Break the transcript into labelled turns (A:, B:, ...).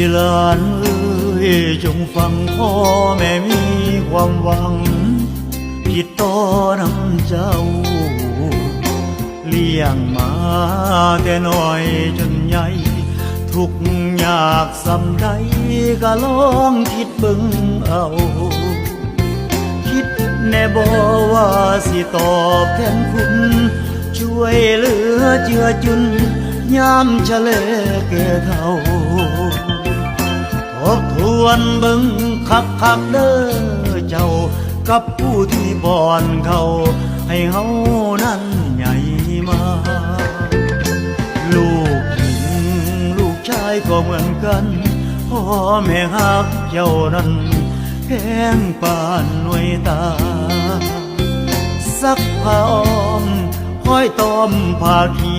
A: ยหลานเอ้ยจงฟังพ่อแม่มีความหวัง ผิดต่อน้ำเจ้า เลี้ยงมาแต่น้อยจนใหญ่ทุกอยากสำใดก็ลองคิดเบิ่งเอา คิดแน่บอว่าสิตอบแทนคุณ ช่วยเหลือเจือจุนยามเฉลแก่เท่า วนเบิ่งคักคักเด้อเจ้า กับผู้ที่บ่อนเขาให้เฮานั้นใหญ่มา ลูกหญิงลูกชายก็เหมือนกันพ่อแม่ฮักเจ้านั้นแพงปานหน่วยตา สักผ้าอ้อมคอยต้อมผ้าขี